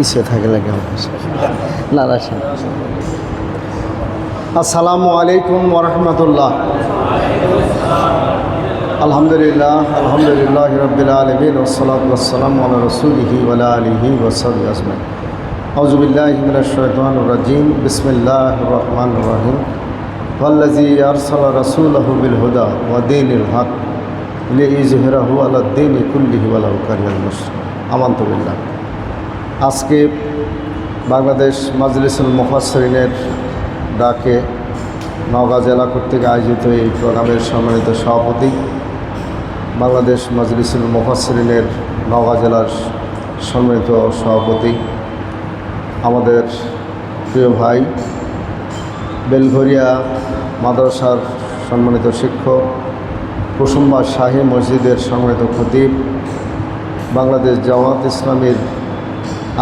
পিছিয়ে থাকে লাগে না আসসালামু আলাইকুম ওরহমতুল্লাহ আলহামদুলিল্লাহ আলহামদুলিল্লাহ রবিল আলমিন ওসলাত ওসালাম আল্লাহ রসুলহি ওলা আলিহি ওসল আজমাই আউজুবিল্লাহিমিনাশাইতানুর-রাজিম বিসমিল্লাহ রহমান রহিম। রাসূলাহু বিল হুদা ওয়া দীনিল হক লিইজহিরাহু আলা দীনি কুল্লিহি ওয়ালাউ কারিহাল মুশরিকুন আমানতু বিল্লাহ। আজকে বাংলাদেশ মাজলিসুল মুফাসসিরিনের ডাকে নওগাঁ জেলা কর্তৃক আয়োজিত এই প্রোগ্রামের সম্মানিত সভাপতি বাংলাদেশ মাজলিসুল মুফাসসিরিনের নওগাঁ জেলার সম্মানিত সভাপতি, আমাদের প্রিয় ভাই, বেলঘরিয়া মাদ্রাসার সম্মানিত শিক্ষক, কুসুম্বা শাহী মসজিদের সম্মানিত খতিব, বাংলাদেশ জামাত ইসলামীর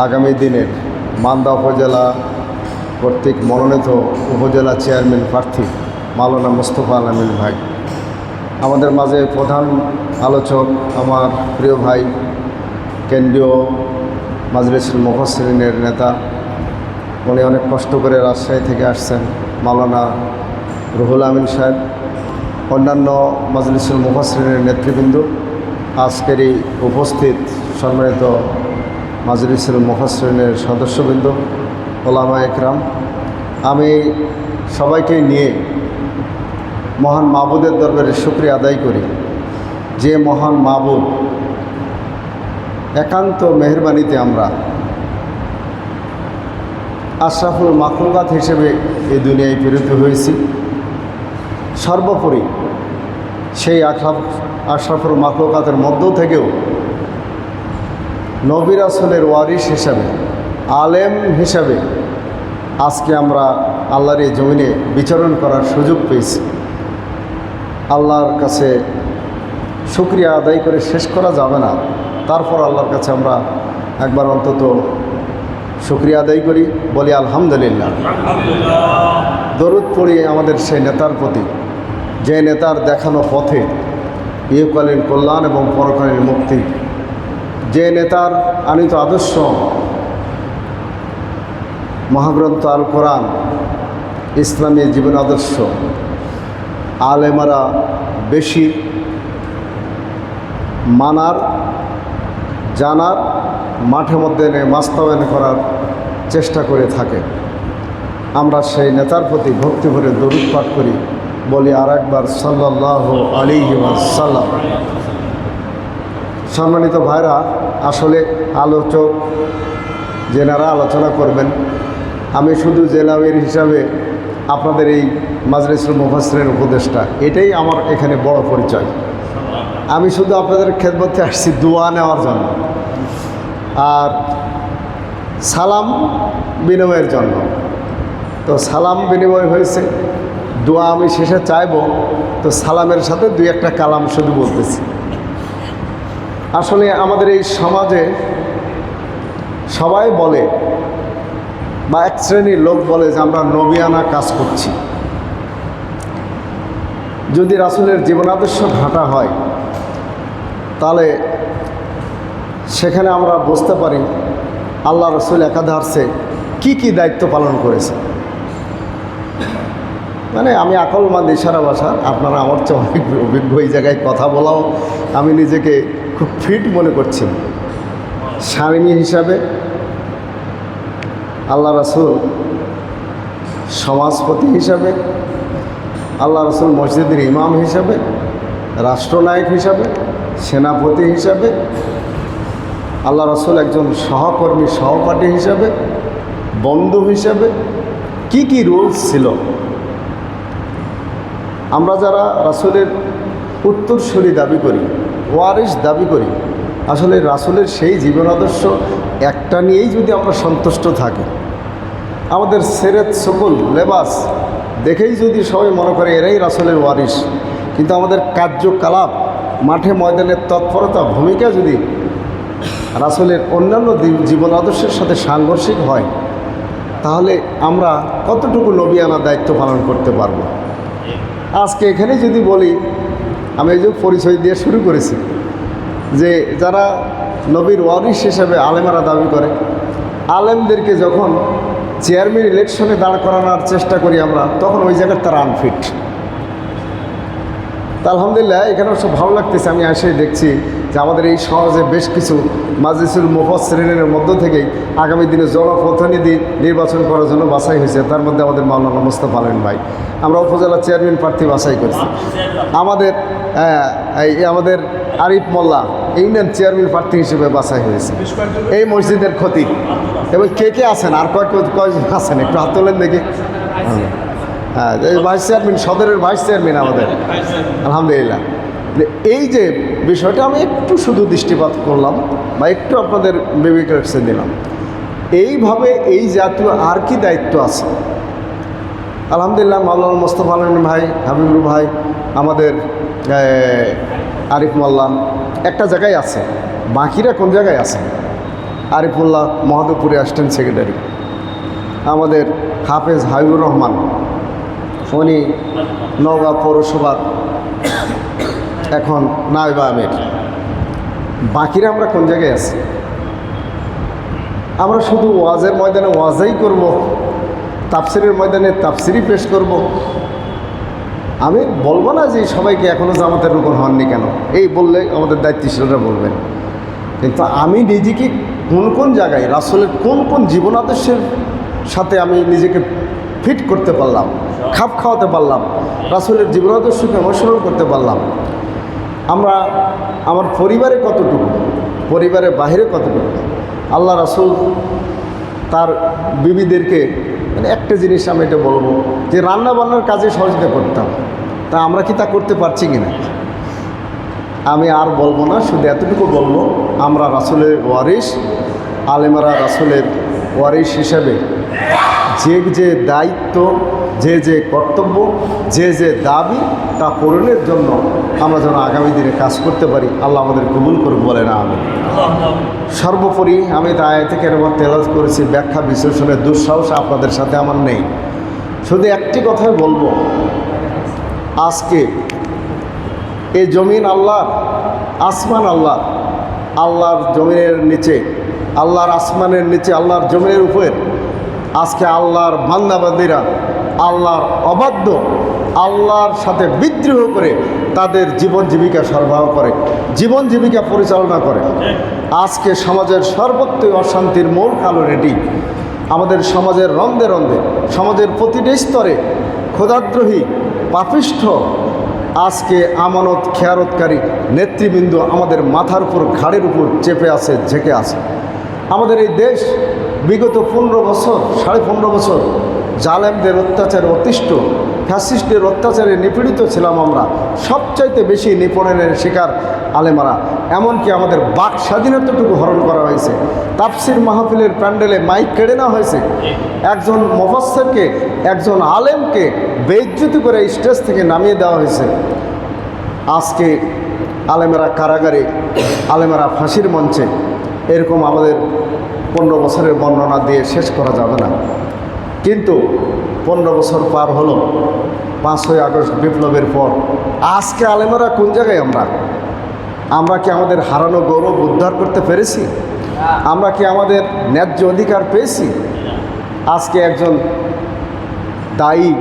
আগামী দিনের মান্দা উপজেলা কর্তৃক মনোনীত উপজেলা চেয়ারম্যান প্রার্থী মাওলানা মুস্তফা আলমিন ভাই। আমাদের মাঝে প্রধান আলোচক আমার প্রিয় ভাই, কেন্দ্রীয় মাজলিসুল মুফাসরিনের নেতা। উনি অনেক কষ্ট করে রাজশাহী থেকে আসছেন, মাওলানা রুহুল আমিন সাহেব। অন্যান্য মাজলিসুল মুফাসরিনের নেতৃবৃন্দ। আজকের এই উপস্থিত সম্মানিত মাজলিসুল মুফাসরিনের সদস্যবৃন্দ ওলামা একরাম, আমি সবাইকে নিয়ে মহান মাবুদের দরবারে শুক্রিয়া আদায় করি। যে মহান মাবুদ একান্ত মেহরবানিতে আমরা আশরাফুল মাখলুকাত হিসেবে এই দুনিয়ায় প্রেরিত হয়েছি। সর্বোপরি সেই আশরাফ আশরাফুল মাখলুকাতের মধ্য থেকেও নবির আসলের ওয়ারিস হিসাবে, আলেম হিসাবে আজকে আমরা আল্লাহর এই জমিনে বিচরণ করার সুযোগ পেয়েছি। আল্লাহর কাছে শুক্রিয়া আদায় করে শেষ করা যাবে না। তারপর আল্লাহর কাছে আমরা একবার অন্তত শুক্রিয়া আদায় করি, বলি আলহামদুলিল্লাহ। দরুদ পড়ি আমাদের সেই নেতার প্রতি, যে নেতার দেখানো পথে ইহকালীন কল্যাণ এবং পরকালীন মুক্তি যে নেতার আনিত আদর্শ, মহাগ্রন্থ আল কোরআন, ইসলামী জীবন আদর্শ, আলেমারা বেশি মানার, জানার, মাঠে মধ্যে এনে বাস্তবায়ন করার চেষ্টা করে থাকে। আমরা সেই নেতার প্রতি ভক্তি ভরে দরুদ পাঠ করি। বলি আর একবার সাল্লাহ আলী সাল্লাম সম্মানিত ভাইরা, আসলে আলোচক যেনারা আলোচনা করবেন, আমি শুধু জেলামের হিসাবে আপনাদের এই মাজলিসুল মুফাসরের উপদেষ্টা, এটাই আমার এখানে বড় পরিচয়। আমি শুধু আপনাদের খেদমতে আসছি দোয়া নেওয়ার জন্য আর সালাম বিনিময়ের জন্য। তো সালাম বিনিময় হয়েছে, দোয়া আমি শেষে চাইব, তো সালামের সাথে দুই একটা কালাম শুধু বলতেছি। আসলে আমাদের এই সমাজে সবাই বলে বা এক শ্রেণির লোক বলে যে আমরা নবিয়ানা কাজ করছি। যদি রাসুলের জীবনাদর্শ ঘাটা হয়, তাহলে সেখানে আমরা বুঝতে পারি আল্লাহ রসুল একাধারসে কি কি দায়িত্ব পালন করেছে। মানে আমি আকলমান ইশারা ভাষা, আপনারা আমার চেয়ে অনেক অভিজ্ঞ এই জায়গায় কথা বলাও, আমি নিজেকে খুব ফিট মনে করছি। স্বামী হিসাবে আল্লাহ রাসুল সমাজপতি হিসাবে, আল্লাহ রসুল মসজিদের ইমাম হিসাবে, রাষ্ট্রনায়ক হিসাবে, সেনাপতি হিসাবে, আল্লাহ রসুল একজন সহকর্মী, সহপাঠী হিসাবে, বন্ধু হিসাবে কি কি রুলস ছিল? আমরা যারা রাসুলের উত্তরসূরি দাবি করি ওয়ারিস দাবি করি। আসলে রাসুলের সেই জীবন আদর্শ একটা নিয়েই যদি আমরা সন্তুষ্ট থাকি। আমাদের সেরেত সকল লেবাস দেখেই যদি সবাই মনে করে এরাই রাসুলের ওয়ারিস কিন্তু আমাদের কার্যকলাপ, মাঠে ময়দানের তৎপরতা ভূমিকা যদি রাসুলের অন্যান্য জীবন আদর্শের সাথে সাংঘর্ষিক হয়, তাহলে আমরা কতটুকু নবিয়ানা দায়িত্ব পালন করতে পারব? আজকে এখানে যদি বলি আমি এই যে পরিচয় দিয়ে শুরু করেছি যে যারা নবীর ওয়ারিস হিসেবে আলেমারা দাবি করে, আলেমদেরকে যখন চেয়ারম্যান ইলেকশনে দাঁড় করানোর চেষ্টা করি আমরা, তখন ওই জায়গার তারা আনফিট তা আলহামদুলিল্লাহ এখানে সব ভালো লাগতেছে, আমি আসে দেখছি। যে আমাদের এই সমাজে বেশ কিছু মাজলিসুল মুফসরিনের মধ্য থেকেই আগামী দিনে জনপ্রতিনিধি নির্বাচন করার জন্য বাছাই হয়েছে। তার মধ্যে আমাদের মাওলানা মোস্তফা আলেন ভাই। আমরা উপজেলা চেয়ারম্যান প্রার্থী বাছাই করছি। আমাদের এই আমাদের আরিফ মোল্লা ইউনিয়ন চেয়ারম্যান প্রার্থী হিসেবে বাছাই হয়েছে। এই মসজিদের ক্ষতি। এবং কে কে আছেন? আর কয় কয়জন আছেন? একটু হাত তোলেন দেখি। হ্যাঁ ভাইস চেয়ারম্যান, সদরের ভাইস চেয়ারম্যান আমাদের। আলহামদুলিল্লাহ। এই যে বিষয়টা আমি একটু শুধু দৃষ্টিপাত করলাম বা একটু আপনাদের বিবেক রেখে দিলাম এইভাবে এই জাতীয় আর কি দায়িত্ব আছে? আলহামদুলিল্লাহ মাওলানা মোস্তফা আলম ভাই, হাবিবুর ভাই, আমাদের আরিফ মোল্লা, একটা জায়গায় আছে। বাকিরা কোন জায়গায় আছে? আরিফুল্লাহ মহাদেবপুরে অ্যাসিস্ট্যান্ট সেক্রেটারি আমাদের হাফেজ হাবিবুর রহমান, উনি নওগাঁ পৌরসভার এখন নাইবা আমির। বাকিরা আমরা কোন জায়গায় আছি? আমরা শুধু ওয়াজের ময়দানে ওয়াজাই করব, তাফসিরের ময়দানে তাফসিরই পেশ করব। আমি বলব না যে সবাইকে এখনও জামাতের রুকন হননি কেন? এই বললে আমাদের দায়িত্বশীলরা বলবেন। কিন্তু আমি নিজেকে কোন কোন জায়গায়, রাসলের কোন কোন জীবন আদর্শের সাথে আমি নিজেকে ফিট করতে পারলাম, খাপ খাওয়াতে পারলাম, রাসলের জীবন আদর্শকে অনুসরণ করতে পারলাম আমরা আমার পরিবারে কতটুকু? পরিবারের বাইরে কতটুকু? আল্লাহ রাসুল তার বিবিদেরকে মানে একটা জিনিস আমি এটা বলব, যে রান্না বান্নার কাজে সহযোগিতা করতাম তা আমরা কি তা করতে পারছি কিনা আমি আর বলব না, শুধু এতটুকু বলব, আমরা রাসুলের ওয়ারিস আলেমারা রাসুলের ওয়ারিস হিসাবে যে যে দায়িত্ব যে যে কর্তব্য, যে যে দাবি তা পূরণের জন্য আমরা যেন আগামী দিনে কাজ করতে পারি, আল্লাহ আমাদের কবুল করুক বলে না আমি সর্বোপরি আমি তা আয় থেকে এরকম তেলাজ করেছি, ব্যাখ্যা, বিশ্লেষণের দুঃসাহস আপনাদের সাথে আমার নেই। শুধু একটি কথাই বলব, আজকে এই জমিন আল্লাহ আসমান আল্লাহ আল্লাহর জমিনের নিচে, আল্লাহর আসমানের নিচে, আল্লাহর জমিনের উপর, আজকে আল্লাহর বান্দাবাদীরা আল্লাহর অবাধ্য, আল্লাহর সাথে বিদ্রোহ করে তাদের জীবন জীবিকা সরবরাহ করে, জীবন জীবিকা পরিচালনা করে। আজকে সমাজের সর্বত্রই অশান্তির মূল কালো এটি আমাদের সমাজের রন্ধে রন্ধে, সমাজের প্রতিটি স্তরে ক্ষুদাদ্রোহী পাপিষ্ঠ, আজকে আমানত খেয়ারতকারী নেতৃবৃন্দ আমাদের মাথার উপর, ঘাড়ের উপর চেপে আছে, ঝেঁকে আছে। আমাদের এই দেশ বিগত পনেরো বছর, সাড়ে পনেরো বছর জালেমদের অত্যাচারে অতিষ্ঠ, ফ্যাসিস্টদের অত্যাচারে নিপীড়িত ছিলাম আমরা। সবচাইতে বেশি নিপণনের শিকার আলেমারা। এমনকি আমাদের বাক স্বাধীনতাটুকু হরণ করা হয়েছে। তাফসির মাহফিলের প্যান্ডেলে মাইক কেড়ে নেওয়া হয়েছে। একজন মুফাসসিরকে, একজন আলেমকে বেইজ্জতি করে স্টেজ থেকে নামিয়ে দেওয়া হয়েছে। আজকে আলেমেরা কারাগারে, আলেমেরা ফাঁসির মঞ্চে, এরকম আমাদের পনেরো বছরের বর্ণনা দিয়ে শেষ করা যাবে না। কিন্তু পনেরো বছর পার হলো, পাঁচই আগস্ট বিপ্লবের পর। আজকে আলেমেরা কোন জায়গায় আমরা? আমরা কি আমাদের হারানো গৌরব উদ্ধার করতে পেরেছি? আমরা কি আমাদের ন্যায্য অধিকার পেয়েছি? আজকে একজন দায়ী,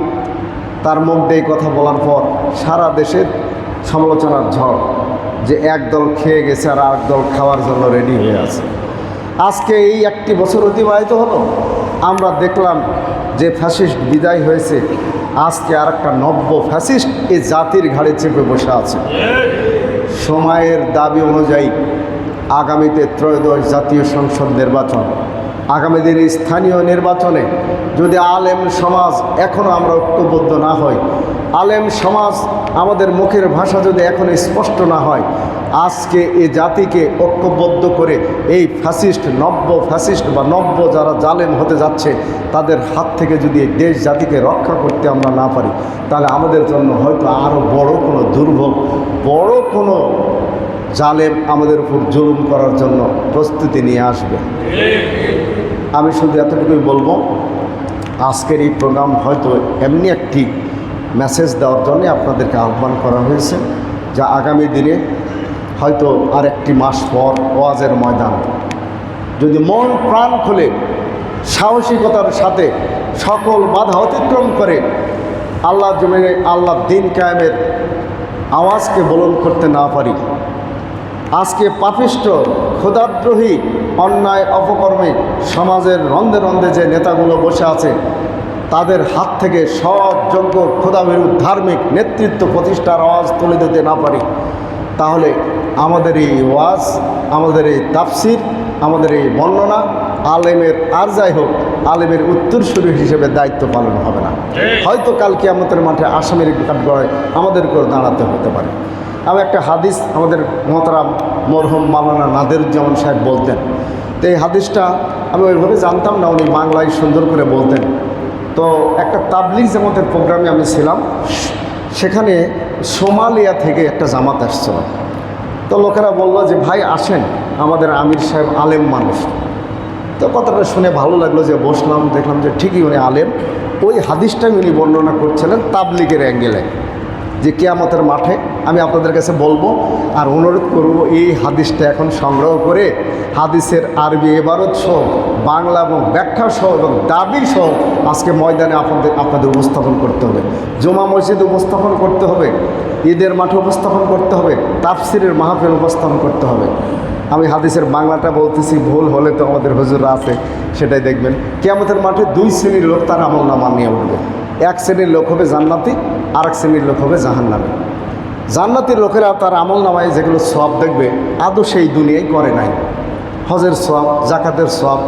তার মুখ দিয়ে কথা বলার পর সারা দেশের সমালোচনার ঝড় যে একদল খেয়ে গেছে আর আরেক দল খাওয়ার জন্য রেডি হয়ে আছে। আজকে এই একটি বছর অতিবাহিত হলো। আমরা দেখলাম যে ফ্যাসিস্ট বিদায় হয়েছে। আজকে আর একটা নব্য ফ্যাসিস্ট এই জাতির ঘাড়ে চেপে বসে আছে। সময়ের দাবি অনুযায়ী আগামীতে ত্রয়োদশ জাতীয় সংসদ নির্বাচন। আগামী দিনে স্থানীয় নির্বাচনে যদি আলেম সমাজ এখনও আমরা ঐক্যবদ্ধ না হই আলেম সমাজ আমাদের মুখের ভাষা যদি এখন স্পষ্ট না হয় আজকে এ জাতিকে ঐক্যবদ্ধ করে এই ফ্যাসিস্ট, নব্য ফ্যাসিস্ট বা নব্য যারা জালেম হতে যাচ্ছে, তাদের হাত থেকে যদি এই দেশ জাতিকে রক্ষা করতে আমরা না পারি, তাহলে আমাদের জন্য হয়তো আরও বড় কোনো দুর্ভোগ, বড় কোনো জালেম আমাদের উপর জুলুম করার জন্য প্রস্তুতি নিয়ে আসবে। আমি শুধু এতটুকুই বলব, আজকের এই প্রোগ্রাম হয়তো এমনি একটি মেসেজ দেওয়ার জন্য আপনাদেরকে আহ্বান করা হয়েছে, যা আগামী দিনে হয়তো আর একটি মাস পর ওয়াজের ময়দান। যদি মন, প্রাণ খুলে, সাহসিকতার সাথে সকল বাধা অতিক্রম করে, আল্লাহ জমিনে আল্লাহ দিন কায়েমের আওয়াজকে বলন করতে না পারি, আজকে পাপিষ্ট ক্ষুদাদ্রোহী অন্যায়, অপকর্মে সমাজের রন্ধে রন্ধে যে নেতাগুলো বসে আছে, তাদের হাত থেকে সব যোগ্য ক্ষুদাবিরুদ্ধ ধার্মিক নেতৃত্ব প্রতিষ্ঠার আওয়াজ তুলে দিতে না পারি। তাহলে আমাদের এই ওয়াজ আমাদের এই তাফসির আমাদের এই বর্ণনা আলেমের আর যাই হোক আলেমের উত্তরসূরি হিসেবে দায়িত্ব পালন হবে না। হয়তো কালকে আমাদের মাঠে আসামের কাঠগড়ায় আমাদেরকেও দাঁড়াতে হতে পারে। আমি একটা হাদিস আমাদের মহতারাম মরহম মালানা নাদেরুজ্জামান সাহেব বলতেন। তো এই হাদিসটা আমি ওইভাবে জানতাম না উনি বাংলায় সুন্দর করে বলতেন। তো একটা তাবলিগ জামাতের প্রোগ্রামে আমি ছিলাম। সেখানে সোমালিয়া থেকে একটা জামাত আসছিল। তো লোকেরা বলল যে, ভাই, আসেন, আমাদের আমির সাহেব আলেম মানুষ। তো কথাটা শুনে ভালো লাগল যে, বসলাম, দেখলাম যে ঠিকই উনি আলেম। ওই হাদিসটাই উনি বর্ণনা করছিলেন তাবলিগের অ্যাঙ্গেলে। যে কেয়ামতের মাঠে আমি আপনাদের কাছে বলব আর অনুরোধ করব এই হাদিসটা এখন সংগ্রহ করে হাদিসের আরবি এবারত সহ, বাংলা এবং ব্যাখ্যা সহ এবং দাবি সহ আজকে ময়দানে আপনাদের আপনাদের উপস্থাপন করতে হবে। জমা মসজিদ উপস্থাপন করতে হবে, ঈদের মাঠে উপস্থাপন করতে হবে, তাফসিরের মাহফিল উপস্থাপন করতে হবে। আমি হাদিসের বাংলাটা বলতেছি, ভুল হলে তো আমাদের হুজুররা আছে, সেটাই দেখবেন। কেয়ামতের মাঠে দুই শ্রেণির লোক তার আমল নামা নিয়ে উঠবে। এক শ্রেণির লোক হবে জান্নাতি আর এক শ্রেণির লোক হবে জাহান্নামী। জান্নাতির লোকেরা তার আমল নামায় যেগুলো সব দেখবে, আদৌ সেই দুনিয়ায় করে নাই। হজের সব জাকাতের সব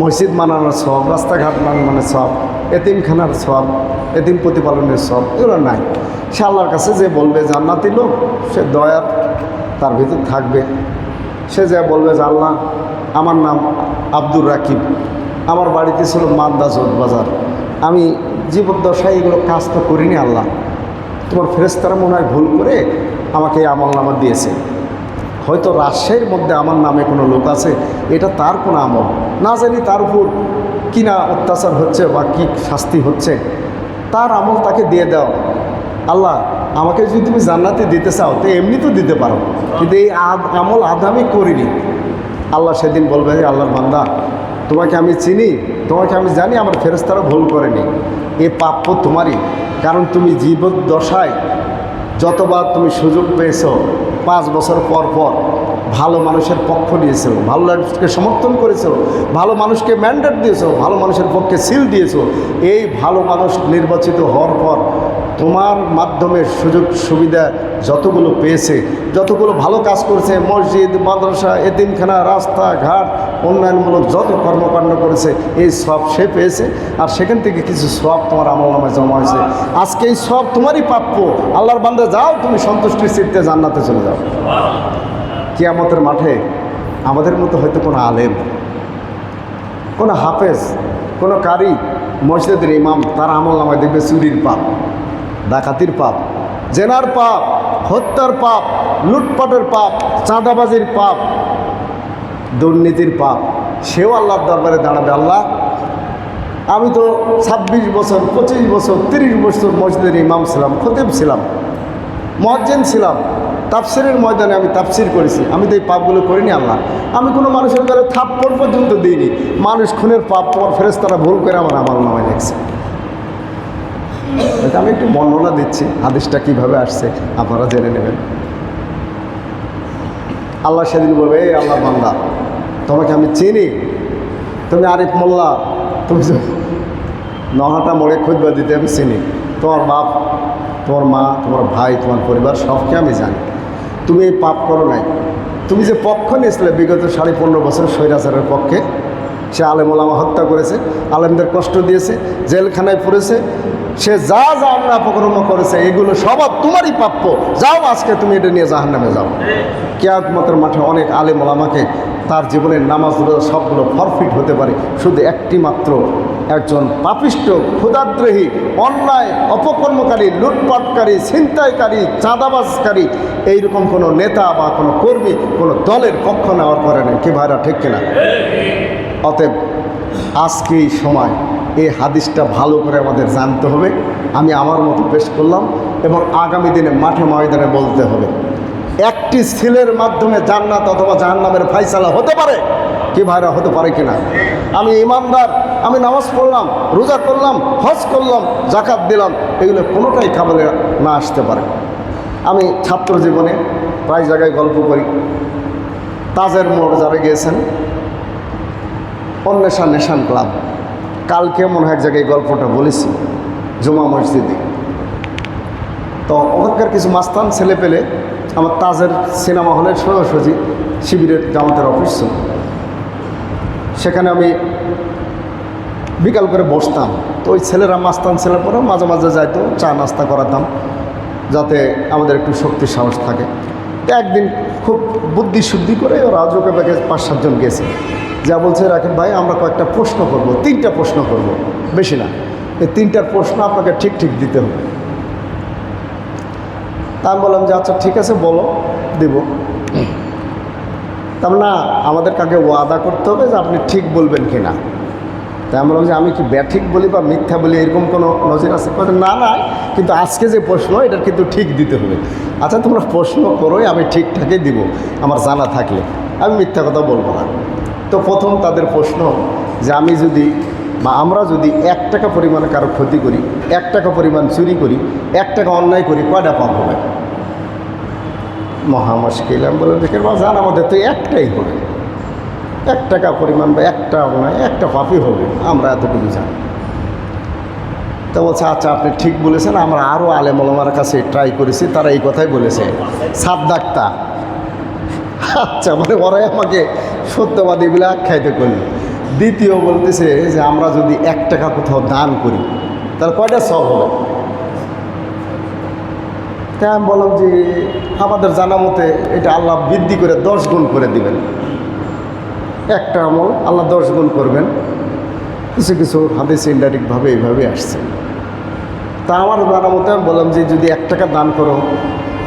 মসজিদ মানানোর সব রাস্তাঘাট মানানোর সব এতিমখানার সব এতিম প্রতিপালনের সব এগুলো নাই। সে আল্লাহর কাছে যে বলবে জান্নাতি লোক, সে দয়ার তার ভিতর থাকবে। সে যা বলবে যে, আল্লাহ, আমার নাম আব্দুর রাকিব, আমার বাড়িতে ছিল মান্দা জোট বাজার। আমি জীবদ্দশায় এগুলো কাজ তো করিনি আল্লাহ। তোমার ফেরেস্তারা মনে হয় ভুল করে আমাকে এই আমল নামা দিয়েছে। হয়তো রাজশাহীর মধ্যে আমার নামে কোনো লোক আছে, এটা তার কোনো আমল। না জানি তার উপর কী না অত্যাচার হচ্ছে বা কী শাস্তি হচ্ছে। তার আমল তাকে দিয়ে দাও। আল্লাহ, আমাকে যদি তুমি জান্নাতে দিতে চাও, তো এমনি তো দিতে পারো। কিন্তু এই আমল আদ আমি করিনি। আল্লাহ সেদিন বলবে যে আল্লাহর বান্দা, তোমাকে আমি চিনি, তোমাকে আমি জানি, আমার ফেরস্তারা ভুল করেনি। এ প্রাপ্য তোমারই। কারণ তুমি জীবদ্দশায় যতবার তুমি সুযোগ পেয়েছ, পাঁচ বছর পর পর ভালো মানুষের পক্ষ নিয়েছো, ভালো মানুষকে সমর্থন করেছ, ভালো মানুষকে ম্যান্ডেট দিয়েছ, ভালো মানুষের পক্ষে সিল দিয়েছ, এই ভালো মানুষ নির্বাচিত হওয়ার পর তোমার মাধ্যমে সুযোগ সুবিধা যতগুলো পেয়েছে, যতগুলো ভালো কাজ করছে, মসজিদ, মাদ্রাসা, এতিমখানা, রাস্তাঘাট উন্নয়নমূলক যত কর্মকাণ্ড করেছে, এই সব সে পেয়েছে। আর সেখান থেকে কিছু সব তোমার আমল নামায় জমা হয়েছে। আজকে এই সব তোমারই প্রাপ্য। আল্লাহর বান্দা যাও, তুমি সন্তুষ্টির চিত্তে জান্নাতে চলে যাও। কিয়ামতের মাঠে আমাদের মতো হয়তো কোনো আলেম, কোনো হাফেজ, কোনো কারি, মসজিদের ইমাম, তার আমল নামায় দেখবে চুরির পাপ, ডাকাতির পাপ, জেনার পাপ, হত্যার পাপ, লুটপাটের পাপ, চাঁদাবাজির পাপ দুর্নীতির পাপ। সেও আল্লাহর দরবারে দাঁড়াবে, আল্লাহ, আমি তো ছাব্বিশ বছর, পঁচিশ বছর, তিরিশ বছর মসজিদের ইমাম ছিলাম, খতিব ছিলাম মজ্জেন ছিলাম। তাফসিরের ময়দানে আমি তাফসির করেছি। আমি তো এই পাপগুলো করিনি, আল্লাহ। আমি কোনো মানুষের গালে থাপ্পড় পর্যন্ত দিইনি। মানুষ খুনের পাপ তোমার ফেরেস্তারা ভুল করে আমার আমার নামায় লেগছে আমি একটু বর্ণনা দিচ্ছি, হাদিসটা কীভাবে আসছে, আপনারা জেনে নেবেন। আল্লাহ সেদিন বলবে, এই আল্লাহ বান্দা তোমাকে আমি চিনি। তুমি আরিফ মোল্লা। তুমি নহাটা মোড়ে খুঁজবা দিতে আমি চিনি। তোমার বাপ, তোমার মা, তোমার ভাই, তোমার পরিবার, সবকে আমি জানি। তুমি এই পাপ করো নাই। তুমি যে পক্ষ নিয়েছিলে বিগত সাড়ে পনেরো বছর স্বৈরাচারের পক্ষে, সে আলেম ওলামা হত্যা করেছে, আলেমদের কষ্ট দিয়েছে, জেলখানায় পড়েছে সে যা যা আল্লাহ অপকর্ম করেছে, এগুলো সব তোমারই প্রাপ্য। যাও আজকে তুমি এটা নিয়ে জাহান নামে যাও। কেয়ামতের মাঠে অনেক আলেম ওলামাকে তার জীবনের নামাজ সবগুলো ফরফিট হতে পারে। শুধু একটি মাত্র। একজন পাপিষ্ট ক্ষুদাদ্রোহী অন্যায়, অপকর্মকারী, লুটপাটকারী, ছিনতাইকারী, চাঁদাবাজকারী, এইরকম কোনো নেতা বা কোনো কর্মী কোনো দলের পক্ষ নেওয়ার পরে নেই। কি ভাইরা, ঠিক কিনা? অতএব আজকে এই সময় এই হাদিসটা ভালো করে আমাদের জানতে হবে। আমি আমার মতো পেশ করলাম এবং আগামী দিনে মাঠে ময়দানে বলতে হবে। একটি ছেলের মাধ্যমে জান্নাত অথবা জাহান্নামের ফাইসালা হতে পারে? কি ভাইরা, হতে পারে কিনা? আমি ইমানদার আমি নামাজ পড়লাম, রোজা করলাম, হজ করলাম জাকাত দিলাম, এগুলো কোনোটাই খাবারে না আসতে পারে। আমি ছাত্র জীবনে প্রায় জায়গায় গল্প করি। তাজের মোড় যারা গিয়েছেন, অন্বেষা নেশান ক্লাব। কালকে মনে হয় এক জায়গায় গল্পটা বলেছি, জুমা মসজিদে। তো ওখানকার কিছু মাস্তান ছেলে পেলে, আমার তাজের সিনেমা হলের সোজাসুজি শিবিরের জামাতের অফিস। ছিল। সেখানে আমি বিকাল করে বসতাম। তো ওই ছেলেরা মাস্তান ছেলের পরে মাঝে মাঝে যাইতো, চা নাস্তা করাতাম, যাতে আমাদের একটু শক্তি সাহস থাকে। একদিন খুব বুদ্ধি শুদ্ধি করে ওরা যোগে বেগে পাঁচ সাতজন গেছে। যা বলছে রাখেন ভাই, আমরা কয়েকটা প্রশ্ন করব, তিনটা প্রশ্ন করব, বেশি না। এই তিনটার প্রশ্ন আপনাকে ঠিক ঠিক দিতে হবে। তা আমি বললাম যে আচ্ছা ঠিক আছে, বলো, দেব। তার না আমাদের কাকে ওয়াদা করতে হবে যে, আপনি ঠিক বলবেন কি না তাই আমি বললাম যে, আমি কি ব্যাঠিক বলি বা মিথ্যা বলি, এরকম কোনো নজির আছে? না না, কিন্তু আজকে যে প্রশ্ন, এটার কিন্তু ঠিক দিতে হবে। আচ্ছা তোমরা প্রশ্ন করোই, আমি ঠিকঠাকই দিব, আমার জানা থাকলে। আমি মিথ্যা কথা বলব না। তো প্রথম তাদের প্রশ্ন যে আমি যদি বা আমরা যদি এক টাকা পরিমাণে কারও ক্ষতি করি, এক টাকা পরিমাণ চুরি করি, এক টাকা অন্যায় করি, কয়টা পাপ হবে? মহা মুশকিল আমি বলে দেখে জান আমাদের তো একটাই হবে। এক টাকা পরিমাণ বা একটা অন্যায়, একটা পাপই হবে। আমরা এতটুকু জানি। তো বলছে আচ্ছা আপনি ঠিক বলেছেন, আমরা আরও আলেমলামার কাছে ট্রাই করেছি, তারা এই কথাই বলেছে। সাদ্দাক্তা আচ্ছা মানে ওরাই আমাকে সত্যবাদী বলে আখ্যায়িত করল। দ্বিতীয় বলতেছে যে, আমরা যদি এক টাকা কোথাও দান করি, তাহলে কয়টা সব হবে? তাই আমি বললাম যে, আমাদের জানা মতে এটা আল্লাহ বৃদ্ধি করে দশ গুণ করে দিবেন। একটা আমল আল্লাহ দশ গুণ করবেন। কিছু কিছু হাদিস ইনডাইরেক্টভাবে এইভাবে আসছে। তা আমার জানা মতে আমি বললাম যে, যদি এক টাকা দান করো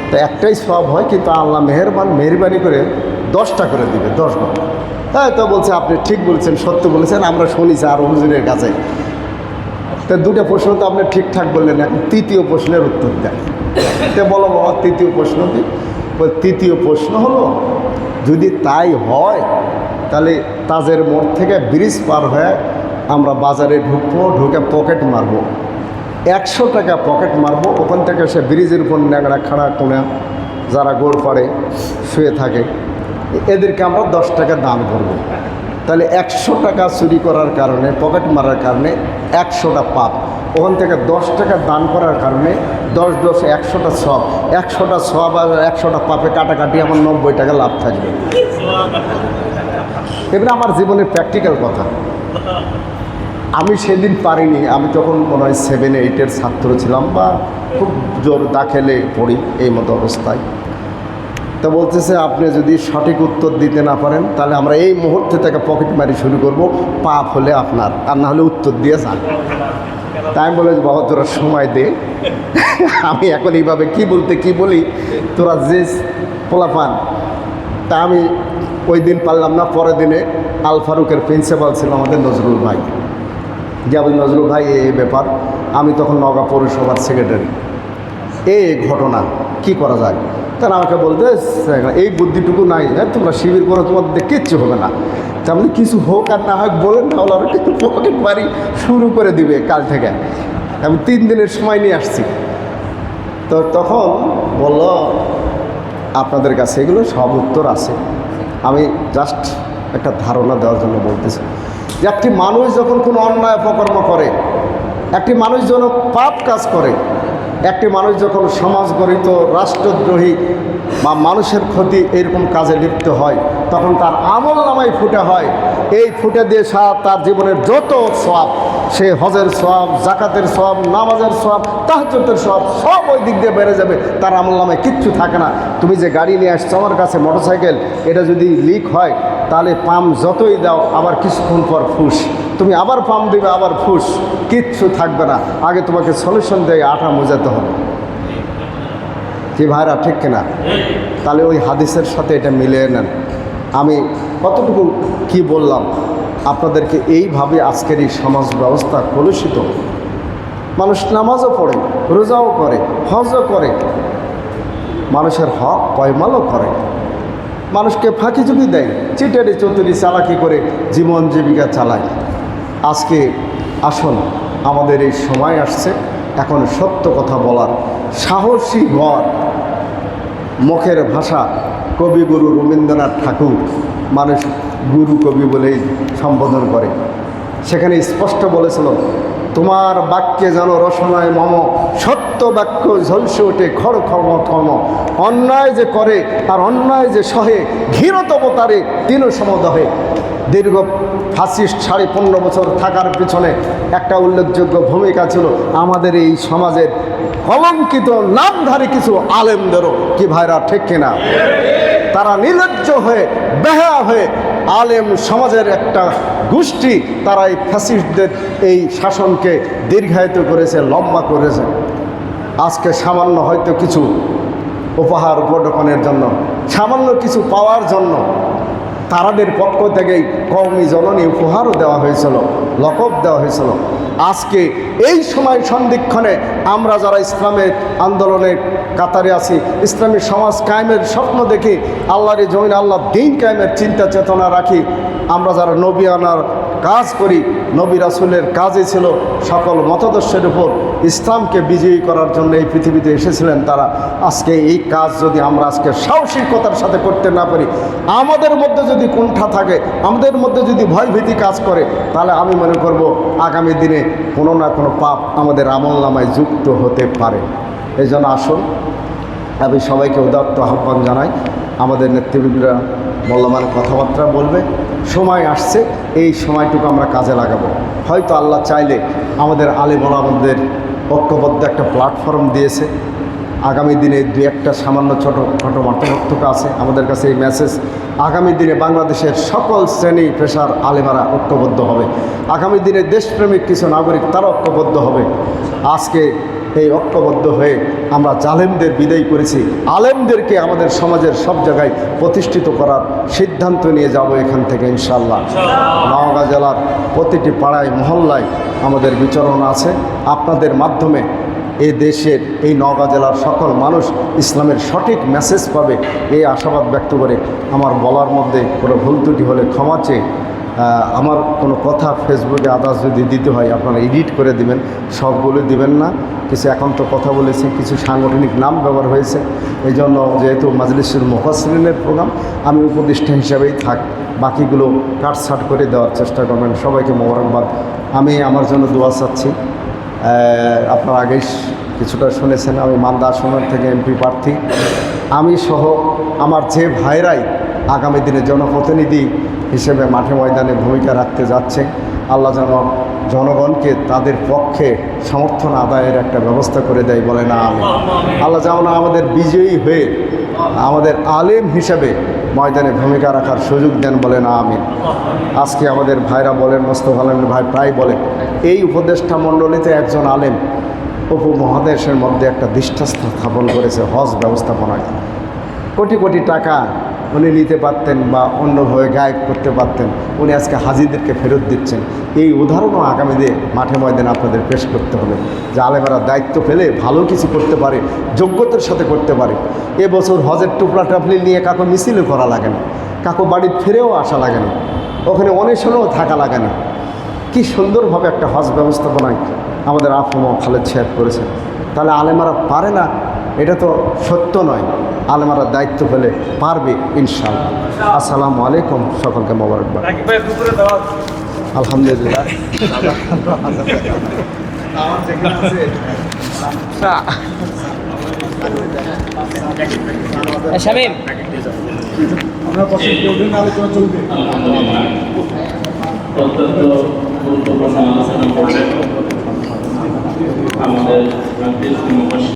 তা একটাই সব হয় কিন্তু আল্লাহ মেহরবান, মেহরবানি করে দশটা করে দিবে, দশ গুণ। হ্যাঁ তো বলছে, আপনি ঠিক বলেছেন, সত্য বলেছেন, আমরা শুনেছি আর হুজুরের কাছে। তা দুটো প্রশ্ন তো আপনি ঠিকঠাক বললেন, এখন তৃতীয় প্রশ্নের উত্তর দেন। তো বলো, বাবা, তৃতীয় প্রশ্ন কি? তৃতীয় প্রশ্ন হলো, যদি তাই হয়, তাহলে তাজের মোড় থেকে ব্রিজ পার হয়ে আমরা বাজারে ঢুকবো, ঢুকে পকেট মারবো। একশো টাকা পকেট মারবো, ওখান থেকে সে ব্রিজের উপর ন্যাংরা খাড়া কোনা যারা গোড় পাড়ে শুয়ে থাকে, এদেরকে আমরা দশ টাকা দান করব। তাহলে একশো টাকা চুরি করার কারণে, পকেট মারার কারণে একশোটা পাপ। ওখান থেকে দশ টাকা দান করার কারণে দশ দশ একশোটা সব একশোটা সব আর একশোটা পাপে কাটাকাটি আমার নব্বই টাকা লাভ থাকবে। এবারে আমার জীবনের প্র্যাকটিক্যাল কথা। আমি সেদিন পারিনি। আমি তখন মনে হয় সেভেন এইটের ছাত্র ছিলাম বা খুব জোর দাখেলে পড়ি এই মতো অবস্থায়। তো বলতেছে, আপনি যদি সঠিক উত্তর দিতে না পারেন, তাহলে আমরা এই মুহূর্তে থেকে পকেট মারি শুরু করব। পাপ হলে আপনার, আর না হলে উত্তর দিয়ে যান। তাই বলে বাবা, তোরা সময় দে। আমি এখন এইভাবে কি বলতে কি বলি, তোরা যে পোলাপান, তা আমি ওই দিন পারলাম না। পরের দিনে আল ফারুকের প্রিন্সিপাল ছিল আমাদের নজরুল ভাই। যেমন নজরুল, ভাই এই ব্যাপার, আমি তখন নগা পৌরসভার সেক্রেটারি এই ঘটনা, কি করা যায়? তারা আমাকে বলতে, এই বুদ্ধিটুকু নাই হ্যাঁ তোমরা শিবির করো, তোমাদের কিচ্ছু হবে না। তার মানে কিছু হোক আর না হোক, বলেন না, ওরা কিন্তু পকেট মারি, শুরু করে দিবে কাল থেকে। আমি তিন দিনের সময় নিয়ে আসছি। তো তখন বলল, আপনাদের কাছে এগুলো সব উত্তর আছে। আমি জাস্ট একটা ধারণা দেওয়ার জন্য বলতেছি। যে একটি মানুষ যখন কোনো অন্যায় অপকর্ম করে, একটি মানুষ যখন পাপ কাজ করে, একটি মানুষ যখন সমাজ গঠিত রাষ্ট্রদ্রোহী বা মানুষের ক্ষতি এরকম কাজে লিপ্ত হয়, তখন তার আমল নামাই ফুটে হয়। এই ফুটে দিয়ে সারা তার জীবনের যত সব সে হজের সব জাকাতের সব নামাজের সব তাহজতের সব সব ওই দিক দিয়ে বেড়ে যাবে। তার আমল নামায় কিচ্ছু থাকে না। তুমি যে গাড়ি নিয়ে আসছো আমার কাছে মোটরসাইকেল, এটা যদি লিক হয়, তাহলে পাম্প যতই দাও, আবার কিছুক্ষণ পর ফুস। তুমি আবার পাম্প দেবে, আবার ফুস। কিচ্ছু থাকবে না। আগে তোমাকে সলিউশন দিয়ে, আটা মোজাতে হবে। কি ভাইরা, ঠিক কিনা? তাহলে ওই হাদিসের সাথে এটা মিলিয়ে নেন। আমি কতটুকু কি বললাম? আপনাদেরকে এইভাবে আজকের এই সমাজ ব্যবস্থা কলুষিত। মানুষ নামাজও পড়ে, রোজাও করে, হজও করে। মানুষের হক পয়মালও করে। মানুষকে ফাঁকি চুকি দেয়, চিটারি চতুরি চালাকি করে জীবন জীবিকা চালায়। আজকে আসুন, আমাদের এই সময় আসছে। এখন সত্য কথা বলার সাহসী হওয়ার মুখের ভাষা কবিগুরু রবীন্দ্রনাথ ঠাকুর, মানুষ গুরু কবি বলেই সম্বোধন করে। সেখানে স্পষ্ট বলেছিল, তোমার বাক্যে যেন রসনায় মম, সত্য বাক্য ঝলসে ওঠে খড় খম খম অন্যায় যে করে আর অন্যায় যে সহে, ঘৃণতম তারে তিন সমদহে। দীর্ঘ ফাসিস্ট সাড়ে পনেরো বছর থাকার পিছনে একটা উল্লেখযোগ্য ভূমিকা ছিল আমাদের এই সমাজের কলঙ্কিত নামধারী কিছু আলেমদেরও। কি ভাইরা, ঠিক কিনা? তারা নির্লজ্জ হয়ে বেহা হয়ে আলেম সমাজের একটা গোষ্ঠী তারা এই ফ্যাসিস্টদের এই শাসনকে দীর্ঘায়িত করেছে, লম্বা করেছে। আজকে সামান্য হয়তো কিছু উপহার উপঢকনের জন্য, সামান্য কিছু পাওয়ার জন্য তারাদের পক্ষ থেকেই কর্মী জননী উপহারও দেওয়া হয়েছিল, লকব দেওয়া হয়েছিল। আজকে এই সময় সন্ধিক্ষণে আমরা যারা ইসলামের আন্দোলনের কাতারে আছি, ইসলামী সমাজ কায়েমের স্বপ্ন দেখি, আল্লাহর জমিন আল্লাহ দিন কায়েমের চিন্তা চেতনা রাখি, আমরা যারা নবী আনার কাজ করি, নবী রাসুলের কাজই ছিল সকল মতাদর্শের উপর ইসলামকে বিজয়ী করার জন্য এই পৃথিবীতে এসেছিলেন তারা। আজকে এই কাজ যদি আমরা আজকে সাহসিকতার সাথে করতে না পারি, আমাদের মধ্যে যদি কুণ্ঠা থাকে, আমাদের মধ্যে যদি ভয়ভীতি কাজ করে, তাহলে আমি মনে করব আগামী দিনে কোনো না কোনো পাপ আমাদের আমল নামায় যুক্ত হতে পারে। এই জন্য আসুন, আমি সবাইকে উদাত্ত আহ্বান জানাই। আমাদের নেতৃবৃন্দরা মূল্যবান কথাবার্তা বলবে। সময় আসছে, এই সময়টুকু আমরা কাজে লাগাবো। হয়তো আল্লাহ চাইলে আমাদের আলেমন আমাদের ঐক্যবদ্ধ একটা প্ল্যাটফর্ম দিয়েছে। আগামী দিনে দু একটা সামান্য ছোটো ছোটো মাত্রাত্মক আছে আমাদের কাছে এই মেসেজ আগামী দিনে বাংলাদেশের সকল শ্রেণি পেশার আলেমারা ঐক্যবদ্ধ হবে। আগামী দিনে দেশপ্রেমিক কিছু নাগরিক তারা ঐক্যবদ্ধ হবে। আজকে এই ঐক্যবদ্ধ হয়ে আমরা জালেমদের বিদায় করেছি। আলেমদেরকে আমাদের সমাজের সব জায়গায় প্রতিষ্ঠিত করার সিদ্ধান্ত নিয়ে যাব এখান থেকে ইনশাল্লাহ নওগাঁ জেলার প্রতিটি পাড়ায়, মহল্লায় আমাদের বিচরণ আছে। আপনাদের মাধ্যমে এই দেশের, এই নওগাঁ জেলার সকল মানুষ ইসলামের সঠিক মেসেজ পাবে এই আশাবাদ ব্যক্ত করে আমার বলার মধ্যে কোনো ভুল ত্রুটি হলে ক্ষমা চেয়ে আমার কোনো কথা ফেসবুকে আদার্স যদি দিতে হয় আপনারা এডিট করে দিবেন, সবগুলো দিবেন না। কিছু এখন তো কথা বলেছি, কিছু সাংগঠনিক নাম ব্যবহার হয়েছে। এই জন্য যেহেতু মাজলিসুল মুফাসরিনের প্রোগ্রাম, আমি উপদেষ্টা হিসাবেই থাক, বাকিগুলো কাটছাট করে দেওয়ার চেষ্টা করবেন। সবাইকে মোবারকবাদ। আমি আমার জন্য দোয়া চাচ্ছি। আপনারা আগেই কিছুটা শুনেছেন, আমি মালদা আসনের থেকে এমপি প্রার্থী। আমি সহ আমার যে ভাইরাই আগামী দিনে জনপ্রতিনিধি হিসেবে মাঠে ময়দানে ভূমিকা রাখতে যাচ্ছে, আল্লাহ যেন জনগণকে তাদের পক্ষে সমর্থন আদায়ের একটা ব্যবস্থা করে দেয় বলে না আমি। আল্লাহ যেমন আমাদের বিজয়ী হয়ে আমাদের আলেম হিসেবে ময়দানে ভূমিকা রাখার সুযোগ দেন বলে না আমি। আজকে আমাদের ভাইরা বলেন, মোস্তফা আলম ভাই প্রায় বলে এই উপদেষ্টা মণ্ডলীতে একজন আলেম উপমহাদেশের মধ্যে একটা দৃষ্টাস্ত স্থাপন করেছে, হজ ব্যবস্থাপনায়। কোটি কোটি টাকা উনি নিতে পারতেন বা অন্যভাবে গায়েব করতে পারতেন, উনি আজকে হাজিদেরকে ফেরত দিচ্ছেন। এই উদাহরণও আগামী দিয়ে মাঠে ময়দানে আপনাদের পেশ করতে হবে, যে আলেমেরা দায়িত্ব পেলে ভালো কিছু করতে পারে, যোগ্যতার সাথে করতে পারে। এবছর হজের টুপলা টাপলি নিয়ে কাকু মিছিলও করা লাগে না, কাকু বাড়ির ফিরেও আসা লাগে না, ওখানে অনেক সময়ও থাকা লাগে না। কি সুন্দরভাবে একটা হজ ব্যবস্থাপনায় আমাদের আফম খালেদ সাহেব করেছেন। তাহলে আলেমারা পারে না? এটা তো সত্য নয়। আলেমারা দায়িত্ব পেলে পারবে ইনশাল্লাহ আসসালামু আলাইকুম সকলকে মোবারকবাদ। আলহামদুলিল্লাহ। আমার আছে শামিম অত্যন্ত গুরুত্বপূর্ণ আলোচনা করলেন আমাদের